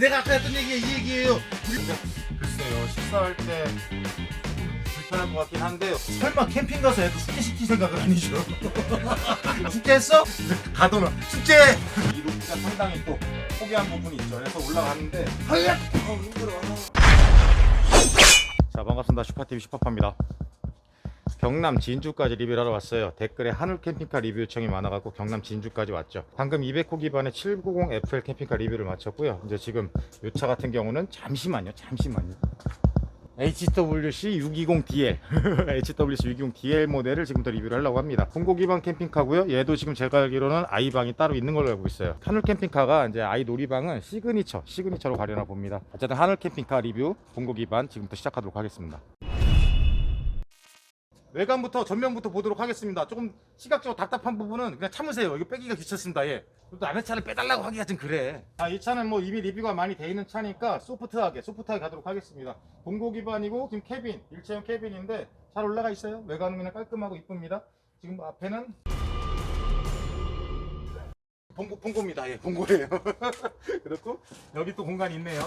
내가 아까 했던 얘기가 이 얘기예요. 글쎄요 식사할 때 조금 불편할 것 같긴 한데 설마 캠핑 가서 애들 숙제 시킬 생각은 아니죠? 숙제했어? 가둬놔. 숙제. 이 루트가 상당히 또 포기한 부분이 있죠. 그래서 올라가는데 하야. 어, 힘들어. 자 반갑습니다 슈퍼TV 슈퍼파입니다 경남 진주까지 리뷰를 하러 왔어요. 댓글에 한울 캠핑카 리뷰 요청이 많아갖고 경남 진주까지 왔죠. 방금 200호 기반의 790FL 캠핑카 리뷰를 마쳤고요. 이제 지금 이 차 같은 경우는 잠시만요 잠시만요. HWC 620DL HWC 620DL 모델을 지금부터 리뷰를 하려고 합니다. 공고 기반 캠핑카고요. 얘도 지금 제가 알기로는 아이방이 따로 있는 걸로 알고 있어요. 하늘 캠핑카가 이제 아이 놀이방은 시그니처 시그니처로 가려나 봅니다. 어쨌든 하늘 캠핑카 리뷰 공고 기반 지금부터 시작하도록 하겠습니다 외관부터 전면부터 보도록 하겠습니다. 조금 시각적으로 답답한 부분은 그냥 참으세요. 이거 빼기가 귀찮습니다. 예. 또 남의 차를 빼달라고 하기가 좀 그래. 아, 이 차는 뭐 이미 리뷰가 많이 돼 있는 차니까 소프트하게, 소프트하게 가도록 하겠습니다. 공고 기반이고 지금 캐빈, 일체형 캐빈인데 잘 올라가 있어요. 외관은 그냥 깔끔하고 이쁩니다. 지금 앞에는 봉고, 봉고입니다. 예, 봉고예요. 그렇고 여기 또 공간이 있네요.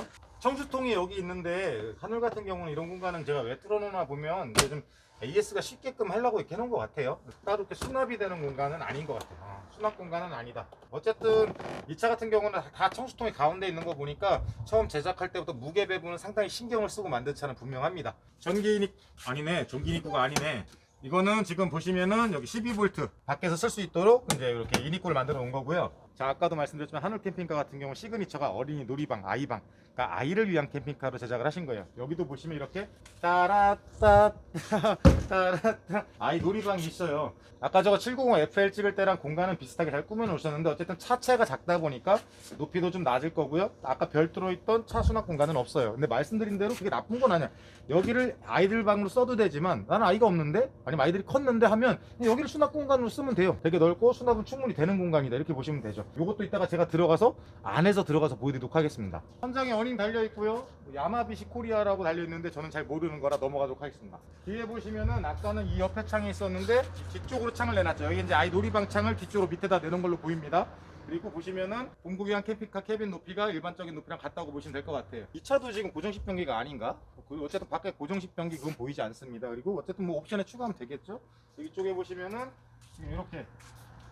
청수통이 여기 있는데 하늘 같은 경우는 이런 공간은 제가 왜 뚫어놓나 보면 이제 좀 AS가 쉽게끔 하려고 이렇게 해놓은 것 같아요. 따로 이렇게 수납이 되는 공간은 아닌 것 같아요. 아, 수납 공간은 아니다. 어쨌든 이 차 같은 경우는 다 청수통이 가운데 있는 거 보니까 처음 제작할 때부터 무게 배분은 상당히 신경을 쓰고 만든 차는 분명합니다. 전기인입 아니네, 전기인입구가 아니네. 이거는 지금 보시면은 여기 12V 밖에서 쓸 수 있도록 이제 이렇게 인입구를 만들어 놓은 거고요. 자 아까도 말씀드렸지만 하늘 캠핑카 같은 경우 시그니처가 어린이 놀이방 아이방 그러니까 아이를 위한 캠핑카로 제작을 하신 거예요. 여기도 보시면 이렇게 따라따 따라따 아이 놀이방이 있어요. 아까 저거 790 FL 찍을 때랑 공간은 비슷하게 잘 꾸며 놓으셨는데 어쨌든 차체가 작다 보니까 높이도 좀 낮을 거고요. 아까 별도로 있던 차 수납 공간은 없어요. 근데 말씀드린 대로 그게 나쁜 건 아니야. 여기를 아이들 방으로 써도 되지만 나는 아이가 없는데 아니면 아이들이 컸는데 하면 여기를 수납 공간으로 쓰면 돼요. 되게 넓고 수납은 충분히 되는 공간이다. 이렇게 보시면 되죠. 이것도 이따가 제가 들어가서 안에서 들어가서 보여드리도록 하겠습니다. 현장에 어닝 달려 있고요. 야마비시 코리아라고 달려 있는데 저는 잘 모르는 거라 넘어가도록 하겠습니다. 뒤에 보시면은 아까는 이 옆에 창이 있었는데 뒤쪽으로 창을 내놨죠. 여기 이제 아이 놀이방 창을 뒤쪽으로 밑에다 내놓은 걸로 보입니다. 그리고 보시면은 공구기한 캠핑카 캐빈 높이가 일반적인 높이랑 같다고 보시면 될 것 같아요. 이 차도 지금 고정식 변기가 아닌가? 그 어쨌든 밖에 고정식 변기 그건 보이지 않습니다. 그리고 어쨌든 뭐 옵션에 추가하면 되겠죠? 여기 쪽에 보시면은 지금 이렇게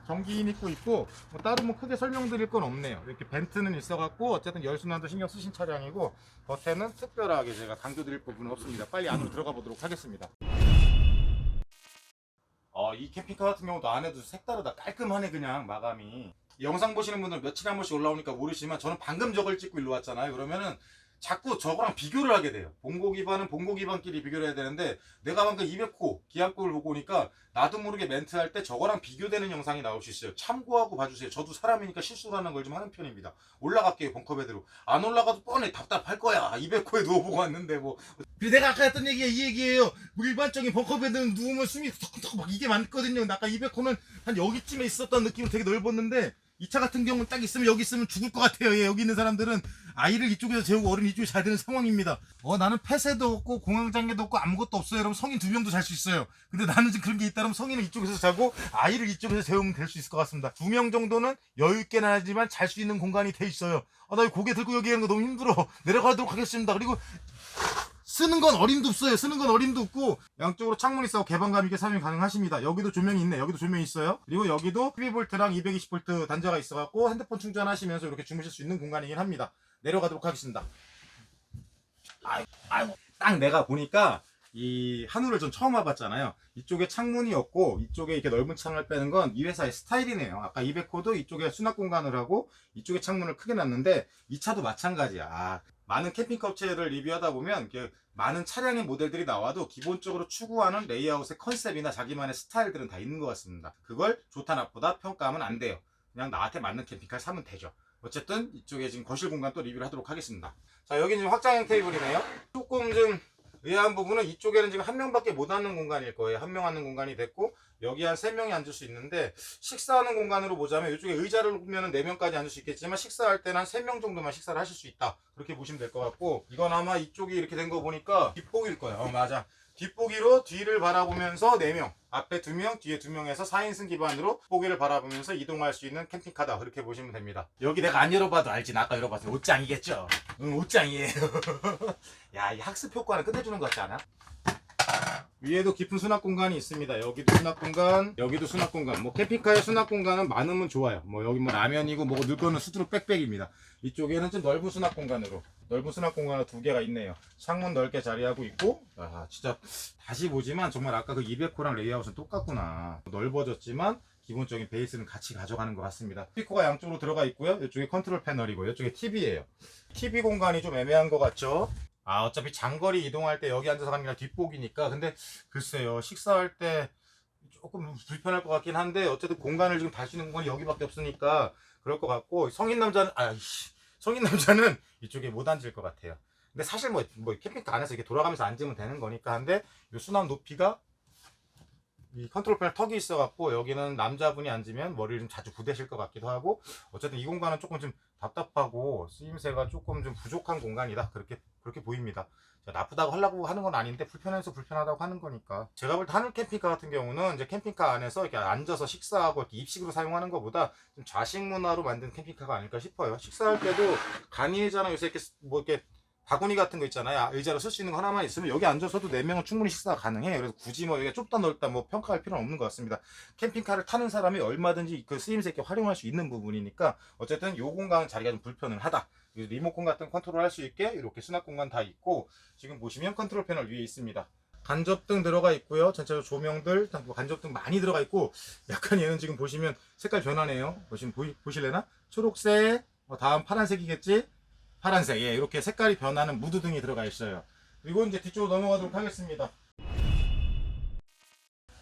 전기인 입구 있고 뭐 따로 뭐 크게 설명드릴 건 없네요. 이렇게 벤트는 있어갖고 어쨌든 열순환도 신경 쓰신 차량이고 겉에는 특별하게 제가 강조드릴 부분은 없습니다. 빨리 안으로 들어가 보도록 하겠습니다. 어, 이 캠핑카 같은 경우도 안에도 색다르다. 깔끔하네 그냥 마감이. 이 영상 보시는 분들 며칠에 한 번씩 올라오니까 모르시지만 저는 방금 저걸 찍고 일로 왔잖아요. 그러면은 자꾸 저거랑 비교를 하게 돼요. 봉고 기반은 봉고 기반끼리 비교를 해야 되는데 내가 방금 200호 기한급을 보고 오니까 나도 모르게 멘트할 때 저거랑 비교되는 영상이 나올 수 있어요. 참고하고 봐주세요. 저도 사람이니까 실수를 하는 걸 좀 하는 편입니다. 올라갈게요 벙커베드로. 안 올라가도 뻔해 답답할 거야. 200호에 누워보고 왔는데 뭐 내가 아까 했던 얘기가 이 얘기예요. 뭐 일반적인 벙커베드는 누우면 숨이 턱턱 막 이게 많거든요. 아까 200호는 한 여기쯤에 있었던 느낌은 되게 넓었는데 이 차 같은 경우는 딱 있으면 여기 있으면 죽을 것 같아요. 예, 여기 있는 사람들은 아이를 이쪽에서 재우고 어른 이쪽에 잘 되는 상황입니다. 어, 나는 폐쇄도 없고 공황장애도 없고 아무것도 없어요. 여러분 성인 두 명도 잘 수 있어요. 근데 나는 지금 그런 게 있다면 성인은 이쪽에서 자고 아이를 이쪽에서 재우면 될 수 있을 것 같습니다. 두 명 정도는 여유 있게는 하지만 잘 수 있는 공간이 돼 있어요. 아, 나 고개 들고 여기 하는 거 너무 힘들어. 내려가도록 하겠습니다. 그리고 쓰는 건 어림도 없어요. 쓰는 건 어림도 없고 양쪽으로 창문이 있어 개방감 있게 사용이 가능하십니다. 여기도 조명이 있네. 여기도 조명이 있어요. 그리고 여기도 12V랑 220V 단자가 있어갖고 핸드폰 충전하시면서 이렇게 주무실 수 있는 공간이긴 합니다. 내려가도록 하겠습니다. 아이고, 아이고. 딱 내가 보니까 이 한우를 전 처음 와봤잖아요. 이쪽에 창문이 없고 이쪽에 이렇게 넓은 창을 빼는 건 이 회사의 스타일이네요. 아까 200호도 이쪽에 수납 공간을 하고 이쪽에 창문을 크게 놨는데 이 차도 마찬가지야. 아, 많은 캠핑카 업체를 리뷰하다 보면 많은 차량의 모델들이 나와도 기본적으로 추구하는 레이아웃의 컨셉이나 자기만의 스타일들은 다 있는 것 같습니다. 그걸 좋다 나쁘다 평가하면 안 돼요. 그냥 나한테 맞는 캠핑카를 사면 되죠. 어쨌든 이쪽에 지금 거실 공간 또 리뷰를 하도록 하겠습니다. 자 여기 지금 확장형 테이블이네요. 조금 좀 의아한 부분은 이쪽에는 지금 한 명밖에 못 앉는 공간일 거예요. 한 명 앉는 공간이 됐고 여기 한 세 명이 앉을 수 있는데 식사하는 공간으로 보자면 이쪽에 의자를 보면 네 명까지 앉을 수 있겠지만 식사할 때는 한 세 명 정도만 식사를 하실 수 있다. 그렇게 보시면 될 것 같고 이건 아마 이쪽이 이렇게 된 거 보니까 뒷복일 거예요. 어, 맞아. 뒷보기로 뒤를 바라보면서 4명, 앞에 2명, 뒤에 2명에서 4인승 기반으로 보기를 바라보면서 이동할 수 있는 캠핑카다. 그렇게 보시면 됩니다. 여기 내가 안 열어봐도 알지. 나 아까 열어봤어. 옷장이겠죠? 응, 옷장이에요. 야, 이 학습 효과는 끝내주는 것 같지 않아? 위에도 깊은 수납 공간이 있습니다. 여기도 수납 공간, 여기도 수납 공간. 뭐 캠핑카의 수납 공간은 많으면 좋아요. 뭐 여기 뭐 라면이고 넣을 거는 수두룩 빽빽입니다. 이쪽에는 좀 넓은 수납 공간으로 넓은 수납 공간으로 두 개가 있네요. 창문 넓게 자리하고 있고 아 진짜 다시 보지만 정말 아까 그 200호랑 레이아웃은 똑같구나. 넓어졌지만 기본적인 베이스는 같이 가져가는 것 같습니다. 스피커가 양쪽으로 들어가 있고요. 이쪽에 컨트롤 패널이고 이쪽에 TV예요. TV 공간이 좀 애매한 것 같죠? 아 어차피 장거리 이동할 때 여기 앉아서 가는 게 뒷복이니까 근데 글쎄요 식사할 때 조금 불편할 것 같긴 한데 어쨌든 공간을 지금 있는 공간이 여기밖에 없으니까 그럴 것 같고 성인 남자는 아이씨 성인 남자는 이쪽에 못 앉을 것 같아요. 근데 사실 뭐, 뭐 캠핑카 안에서 이렇게 돌아가면서 앉으면 되는 거니까 한데 이 수납 높이가 이 컨트롤 패널 턱이 있어갖고 여기는 남자분이 앉으면 머리를 좀 자주 부대실 것 같기도 하고 어쨌든 이 공간은 조금 좀 답답하고 쓰임새가 조금 좀 부족한 공간이다 그렇게 그렇게 보입니다. 나쁘다고 하려고 하는 건 아닌데 불편해서 불편하다고 하는 거니까 제가 볼 때 하늘 캠핑카 같은 경우는 이제 캠핑카 안에서 이렇게 앉아서 식사하고 이렇게 입식으로 사용하는 것보다 좀 좌식 문화로 만든 캠핑카가 아닐까 싶어요. 식사할 때도 간이잖아 요새 이렇게 뭐 이렇게 바구니 같은 거 있잖아요. 의자로 쓸 수 있는 거 하나만 있으면 여기 앉아서도 4명은 충분히 식사가 가능해요. 그래서 굳이 뭐 여기가 좁다 넓다 뭐 평가할 필요는 없는 것 같습니다. 캠핑카를 타는 사람이 얼마든지 그 쓰임새 있게 활용할 수 있는 부분이니까 어쨌든 요 공간은 자리가 좀 불편은 하다. 리모컨 같은 컨트롤 할 수 있게 이렇게 수납 공간 다 있고 지금 보시면 컨트롤 패널 위에 있습니다. 간접등 들어가 있고요. 전체적으로 조명들, 다뭐 간접등 많이 들어가 있고 약간 얘는 지금 보시면 색깔 변하네요. 보시면 보실래나? 초록색, 어, 다음 파란색이겠지? 파란색, 예, 이렇게 색깔이 변하는 무드등이 들어가 있어요. 그리고 이제 뒤쪽으로 넘어가도록 하겠습니다.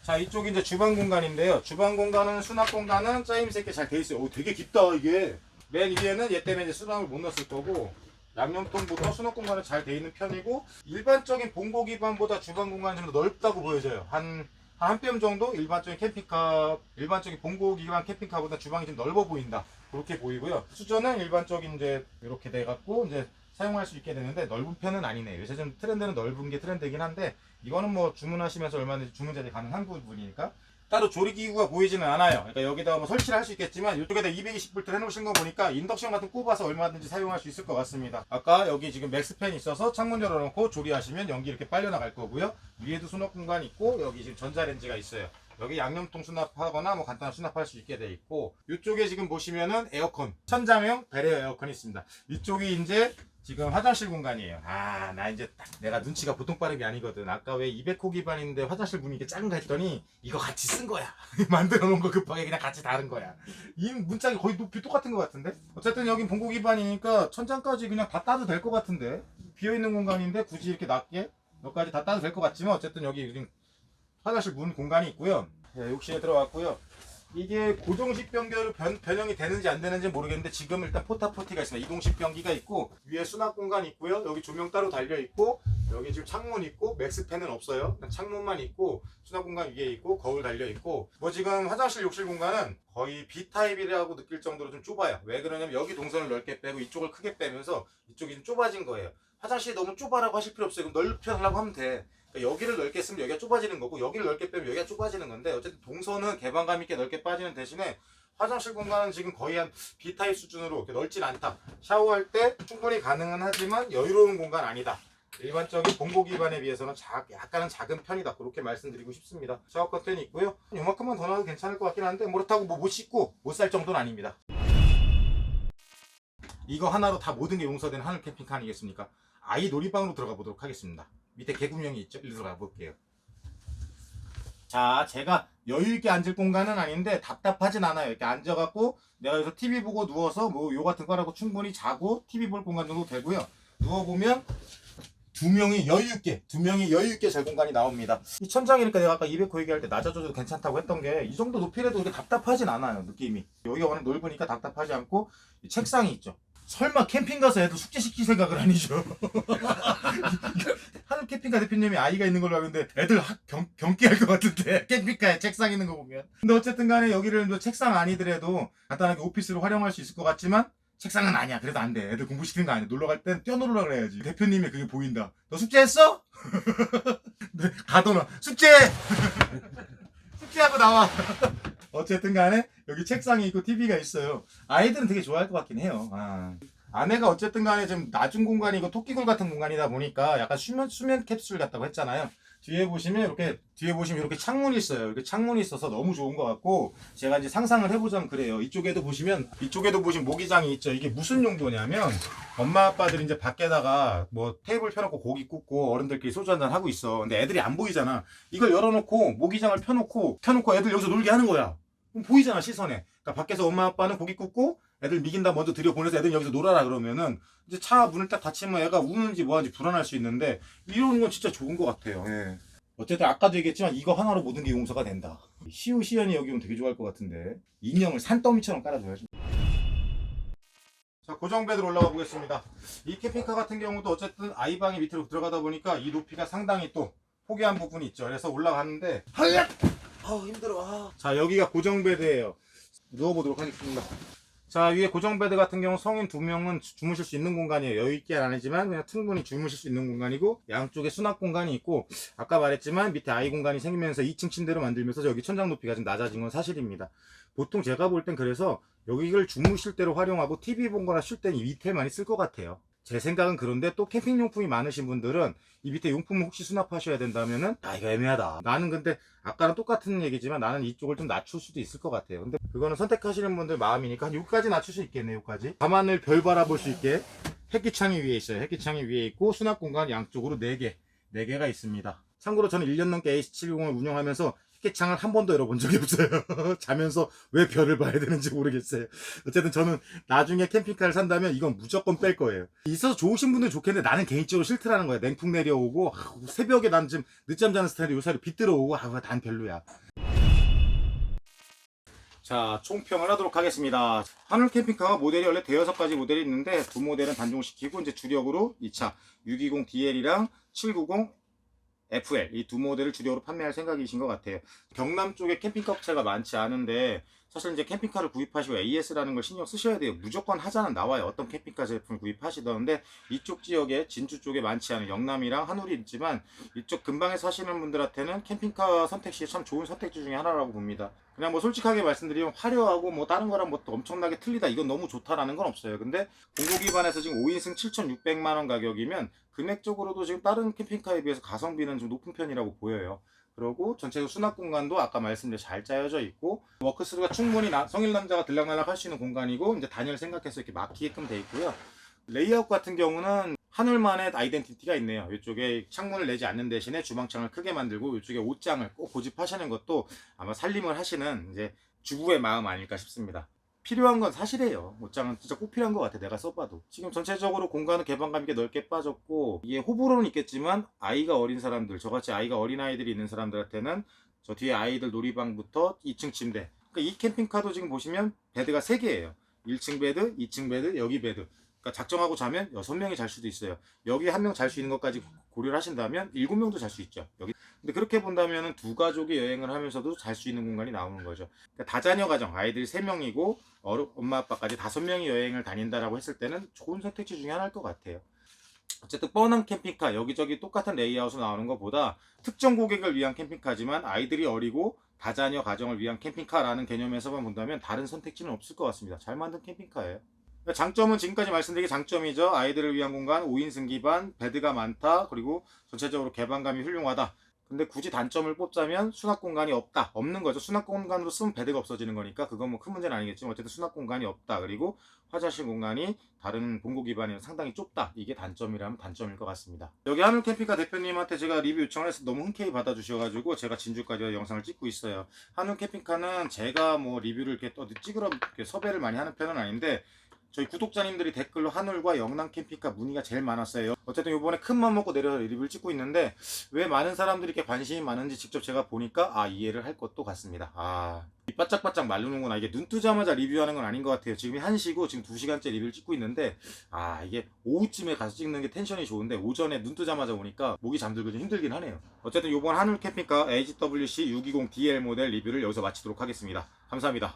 자, 이쪽이 이제 주방 공간인데요. 주방 공간은 수납 공간은 짜임새 있게 잘 돼 있어요. 오, 되게 깊다, 이게. 맨 위에는 얘 때문에 이제 수납을 못 넣었을 거고, 양념통부터 수납 공간은 잘 돼 있는 편이고, 일반적인 봉고 기반보다 주방 공간이 좀 더 넓다고 보여져요. 한, 한뼘 정도 일반적인 캠핑카, 일반적인 봉고 기반 캠핑카보다 주방이 좀 넓어 보인다. 그렇게 보이고요. 수저는 일반적인 이제 이렇게 돼갖고 이제 사용할 수 있게 되는데 넓은 편은 아니네요. 요새 좀 트렌드는 넓은 게 트렌드긴 한데 이거는 뭐 주문하시면서 얼마든지 주문 자리 가능한 부분이니까 따로 조리기구가 보이지는 않아요. 그러니까 여기다가 뭐 설치를 할 수 있겠지만 이쪽에다 220V 해놓으신 거 보니까 인덕션 같은 거 꼽아서 얼마든지 사용할 수 있을 것 같습니다. 아까 여기 지금 맥스팬 있어서 창문 열어놓고 조리하시면 연기 이렇게 빨려 나갈 거고요. 위에도 수납 공간 있고 여기 지금 전자레인지가 있어요. 여기 양념통 수납하거나 뭐 간단한 수납할 수 있게 돼 있고 이쪽에 지금 보시면은 에어컨 천장형 배려 에어컨이 있습니다. 이쪽이 이제 지금 화장실 공간이에요. 아, 나 이제 딱 내가 눈치가 보통 빠름이 아니거든. 아까 왜 200호 기반인데 화장실 문이 이게 작은가 했더니 이거 같이 쓴 거야. 만들어 놓은 거 급하게 그냥 같이 다른 거야. 이 문짝이 거의 높이 똑같은 것 같은데? 어쨌든 여긴 봉고 기반이니까 천장까지 그냥 다 따도 될 것 같은데? 비어있는 공간인데 굳이 이렇게 낮게 여기까지 다 따도 될 것 같지만 어쨌든 여기 화장실 문 공간이 있고요. 예, 욕실에 들어갔고요. 이게 고정식 변기로 변, 변형이 되는지 안 되는지 모르겠는데 지금 일단 포타포티가 있습니다. 이동식 변기가 있고 위에 수납 공간 있고요. 여기 조명 따로 달려 있고 여기 지금 창문 있고 맥스팬은 없어요. 창문만 있고 수납 공간 위에 있고 거울 달려 있고 뭐 지금 화장실 욕실 공간은 거의 B 타입이라고 느낄 정도로 좀 좁아요. 왜 그러냐면 여기 동선을 넓게 빼고 이쪽을 크게 빼면서 이쪽이 좀 좁아진 거예요. 화장실이 너무 좁아라고 하실 필요 없어요. 그럼 넓혀 달라고 하면 돼. 그러니까 여기를 넓게 쓰면 여기가 좁아지는 거고 여기를 넓게 빼면 여기가 좁아지는 건데 어쨌든 동선은 개방감 있게 넓게 빠지는 대신에 화장실 공간은 지금 거의 한 B타입 수준으로 이렇게 넓진 않다. 샤워할 때 충분히 가능은 하지만 여유로운 공간 아니다. 일반적인 봉고 기반에 비해서는 작, 약간은 작은 편이다. 그렇게 말씀드리고 싶습니다. 샤워 커튼이 있고요. 요만큼만 더 넣어도 괜찮을 것 같긴 한데 뭐 그렇다고 뭐 못 씻고 못 살 정도는 아닙니다. 이거 하나로 다 모든 게 용서된 하늘 캠핑카 아니겠습니까? 아이 놀이방으로 들어가 보도록 하겠습니다. 밑에 개구멍이 있죠? 일로 들어가 볼게요. 자, 제가 여유있게 앉을 공간은 아닌데 답답하진 않아요. 이렇게 앉아갖고 내가 여기서 TV 보고 누워서 뭐 요 같은 거라고 충분히 자고 TV 볼 공간 정도 되고요. 누워보면 두 명이 여유있게, 두 명이 여유있게 잘 공간이 나옵니다. 이 천장이니까 내가 아까 200호 얘기할 때 낮아져도 괜찮다고 했던 게 이 정도 높이라도 이렇게 답답하진 않아요. 느낌이. 여기가 워낙 넓으니까 답답하지 않고 이 책상이 있죠. 설마 캠핑 가서 애들 숙제 시킬 생각은 아니죠. 하늘 캠핑카 대표님이 아이가 있는 걸로 알고 있는데 애들 학- 경, 경기할 것 같은데 캠핑카에 책상 있는 거 보면 근데 어쨌든 간에 여기를 뭐 책상 아니더라도 간단하게 오피스로 활용할 수 있을 것 같지만 책상은 아니야. 그래도 안 돼. 애들 공부시키는 거 아니야. 놀러 갈 땐 뛰어놀으라 그래야지. 대표님이 그게 보인다. 너 숙제했어? 네, 가둬놔. 숙제! 숙제하고 나와. 어쨌든 간에 여기 책상이 있고 TV가 있어요. 아이들은 되게 좋아할 것 같긴 해요. 아. 아내가 어쨌든 간에 좀 낮은 공간이고 토끼굴 같은 공간이다 보니까 약간 수면, 수면 캡슐 같다고 했잖아요. 뒤에 보시면 이렇게 뒤에 보시면 이렇게 창문이 있어요. 이렇게 창문이 있어서 너무 좋은 것 같고 제가 이제 상상을 해보자면 그래요. 이쪽에도 보시면 이쪽에도 보시면 모기장이 있죠. 이게 무슨 용도냐면 엄마 아빠들이 이제 밖에다가 뭐 테이블 펴놓고 고기 굽고 어른들끼리 소주 한잔 하고 있어. 근데 애들이 안 보이잖아. 이걸 열어놓고 모기장을 펴놓고 켜놓고 애들 여기서 놀게 하는 거야. 그럼 보이잖아 시선에. 그러니까 밖에서 엄마 아빠는 고기 굽고 애들 미긴다 먼저 들여보내서 애들 여기서 놀아라 그러면은 이제 차 문을 딱 닫히면 애가 우는지 뭐하는지 불안할 수 있는데 이런 건 진짜 좋은 것 같아요. 예. 어쨌든 아까도 얘기했지만 이거 하나로 모든 게 용서가 된다. 시우 시연이 여기 오면 되게 좋아할 것 같은데 인형을 산더미처럼 깔아줘야지. 자 고정 베드로 올라가 보겠습니다. 이 캠핑카 같은 경우도 어쨌든 아이방이 밑으로 들어가다 보니까 이 높이가 상당히 또 포기한 부분이 있죠. 그래서 올라가는데 하야! 아우 힘들어. 아. 자 여기가 고정 베드예요. 누워보도록 하겠습니다. 자 위에 고정 베드 같은 경우 성인 두 명은 주- 주무실 수 있는 공간이에요. 여유 있게 아니지만 그냥 충분히 주무실 수 있는 공간이고 양쪽에 수납 공간이 있고 아까 말했지만 밑에 아이 공간이 생기면서 2층 침대로 만들면서 여기 천장 높이가 좀 낮아진 건 사실입니다. 보통 제가 볼 땐 그래서 여기를 주무실 때로 활용하고 TV 본 거나 쉴 때는 이 밑에 많이 쓸것 같아요. 제 생각은 그런데 또 캠핑 용품이 많으신 분들은 이 밑에 용품을 혹시 수납하셔야 된다면은 아 이거 애매하다. 나는 근데 아까랑 똑같은 얘기지만 나는 이쪽을 좀 낮출 수도 있을 것 같아요. 근데 그거는 선택하시는 분들 마음이니까 한 여기까지 낮출 수 있겠네요. 여기까지. 밤하늘 별 바라볼 수 있게 햇기창이 위에 있어요. 햇기창이 위에 있고 수납 공간 양쪽으로 4개, 4개가 있습니다. 참고로 저는 1년 넘게 AC70을 운영하면서 햇기창을 한 번도 열어본 적이 없어요. 자면서 왜 별을 봐야 되는지 모르겠어요. 어쨌든 저는 나중에 캠핑카를 산다면 이건 무조건 뺄 거예요. 있어서 좋으신 분들 좋겠는데 나는 개인적으로 싫더라는 거야. 냉풍 내려오고 아, 새벽에 난 지금 늦잠 자는 스타일이 요사이 빛 들어 오고 아, 난 별로야. 자, 총평을 하도록 하겠습니다. 하늘 캠핑카가 모델이 원래 대여섯 가지 모델이 있는데 두 모델은 단종시키고 이제 주력으로 2차 620DL이랑 790 FL 이 두 모델을 주력으로 판매할 생각이신 것 같아요. 경남 쪽에 캠핑카 업체가 많지 않은데 사실 이제 캠핑카를 구입하시고 AS라는 걸 신경 쓰셔야 돼요. 무조건 하자는 나와요. 어떤 캠핑카 제품을 구입하시던데 이쪽 지역에 진주 쪽에 많지 않은 영남이랑 한울이 있지만 이쪽 근방에 사시는 분들한테는 캠핑카 선택 시에 참 좋은 선택지 중에 하나라고 봅니다. 그냥 뭐 솔직하게 말씀드리면 화려하고 뭐 다른 거랑 뭐또 엄청나게 틀리다 이건 너무 좋다라는 건 없어요. 근데 공고 기반에서 지금 5인승 7,600만 원 가격이면 금액적으로도 지금 다른 캠핑카에 비해서 가성비는 좀 높은 편이라고 보여요. 그리고 전체적 수납 공간도 아까 말씀드린 잘 짜여져 있고 워크스루가 충분히 나- 성인 남자가 들락날락 할 수 있는 공간이고 이제 단열 생각해서 이렇게 막히게끔 돼 있고요. 레이아웃 같은 경우는 하늘만의 아이덴티티가 있네요. 이쪽에 창문을 내지 않는 대신에 주방창을 크게 만들고 이쪽에 옷장을 꼭 고집하시는 것도 아마 살림을 하시는 이제 주부의 마음 아닐까 싶습니다. 필요한 건 사실이에요. 옷장은 진짜 꼭 필요한 것 같아. 내가 써봐도. 지금 전체적으로 공간은 개방감 있게 넓게 빠졌고 이게 호불호는 있겠지만 아이가 어린 사람들, 저같이 아이가 어린 아이들이 있는 사람들한테는 저 뒤에 아이들 놀이방부터 2층 침대. 그러니까 이 캠핑카도 지금 보시면 베드가 3개예요. 1층 베드, 2층 베드, 여기 베드. 그러니까 작정하고 자면 6명이 잘 수도 있어요. 여기 한 명 잘 수 있는 것까지 고려를 하신다면 7명도 잘 수 있죠. 여기. 근데 그렇게 본다면 두 가족이 여행을 하면서도 잘 수 있는 공간이 나오는 거죠. 그러니까 다자녀 가정, 아이들이 3명이고 어른, 엄마 아빠까지 5명이 여행을 다닌다라고 했을 때는 좋은 선택지 중에 하나일 것 같아요. 어쨌든 뻔한 캠핑카 여기저기 똑같은 레이아웃으로 나오는 것보다 특정 고객을 위한 캠핑카지만 아이들이 어리고 다자녀 가정을 위한 캠핑카라는 개념에서만 본다면 다른 선택지는 없을 것 같습니다. 잘 만든 캠핑카예요. 그러니까 장점은 지금까지 말씀드린 게 장점이죠. 아이들을 위한 공간, 5인승 기반, 베드가 많다, 그리고 전체적으로 개방감이 훌륭하다. 근데 굳이 단점을 뽑자면 수납 공간이 없다. 없는 거죠. 수납 공간으로 쓰면 베드가 없어지는 거니까 그건 뭐 큰 문제는 아니겠지만 어쨌든 수납 공간이 없다. 그리고 화장실 공간이 다른 본고 기반이랑 상당히 좁다. 이게 단점이라면 단점일 것 같습니다. 여기 하늘 캠핑카 대표님한테 제가 리뷰 요청을 해서 너무 흔쾌히 받아주셔가지고 제가 진주까지 영상을 찍고 있어요. 하늘 캠핑카는 제가 뭐 리뷰를 이렇게 어디 찍으러 이렇게 섭외를 많이 하는 편은 아닌데 저희 구독자님들이 댓글로 하늘과 영남 캠핑카 문의가 제일 많았어요. 어쨌든 이번에 큰맘 먹고 내려서 리뷰를 찍고 있는데 왜 많은 사람들이 이렇게 관심이 많은지 직접 제가 보니까 아 이해를 할 것도 같습니다. 아. 이 바짝바짝 마르는구나. 이게 눈 뜨자마자 리뷰하는 건 아닌 것 같아요. 지금 1시고 지금 2시간째 리뷰를 찍고 있는데 아 이게 오후쯤에 가서 찍는 게 텐션이 좋은데 오전에 눈 뜨자마자 오니까 목이 잠들고 좀 힘들긴 하네요. 어쨌든 이번 하늘 캠핑카 HWC 620DL 모델 리뷰를 여기서 마치도록 하겠습니다. 감사합니다.